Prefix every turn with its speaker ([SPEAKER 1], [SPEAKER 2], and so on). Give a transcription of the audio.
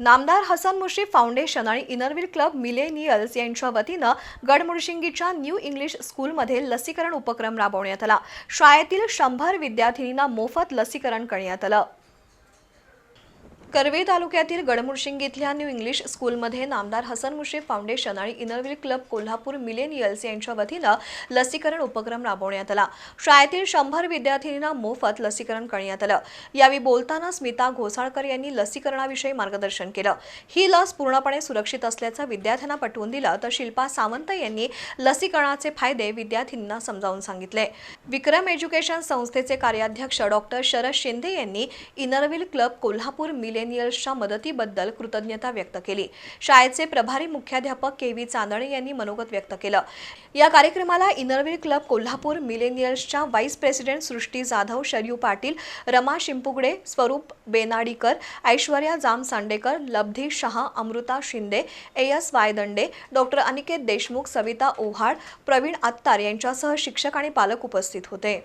[SPEAKER 1] नामदार हसन मुश्रीफ फाउंडेशन आणि inner wheel club millennials यांच्या वतीनं गडमुरशिंगीच्या न्यू इंग्लिश स्कूलमध्ये लसीकरण उपक्रम राबवण्यात आला. शाळेतील शंभर विद्यार्थिनींना मोफत लसीकरण करण्यात आलं. करवे तालुक्यातील गडमुडशिंगी इथल्या न्यू इंग्लिश स्कूलमध्ये नामदार हसन मुश्रीफ फाउंडेशन आणि inner wheel club Kolhapur millennials यांच्या वतीनं लसीकरण उपक्रम राबवण्यात आला. शाळेतील शंभर विद्यार्थिनींना मोफत लसीकरण करण्यात आलं. यावेळी बोलताना स्मिता घोसाळकर यांनी लसीकरणाविषयी मार्गदर्शन केलं. ही लस पूर्णपणे सुरक्षित असल्याचं विद्यार्थ्यांना पटवून दिलं तर शिल्पा सावंत यांनी लसीकरणाचे फायदे विद्यार्थ्यांना समजावून सांगितले. विक्रम एज्युकेशन संस्थेचे कार्याध्यक्ष डॉक्टर शरद शिंदे यांनी इनरव्हील क्लब कोल्हापूर मिले मिलेनियल्सच्या मदतीबद्दल कृतज्ञता व्यक्त केली. शाळेचे प्रभारी मुख्याध्यापक के व्ही चांदणे यांनी मनोगत व्यक्त केलं. या कार्यक्रमाला Inner Wheel club Kolhapur मिलेनियल्सच्या vice president Srushti Jadhav Sharayu Patil Rama Shimpugade Swaroop Benadikar Aishwarya Jam Sandekar Labdhi Shah Amruta Shinde A S Waydande doctor Aniket Deshmukh Savita Owhal Pravin Attar यांच्यासह शिक्षक आणि पालक उपस्थित होते.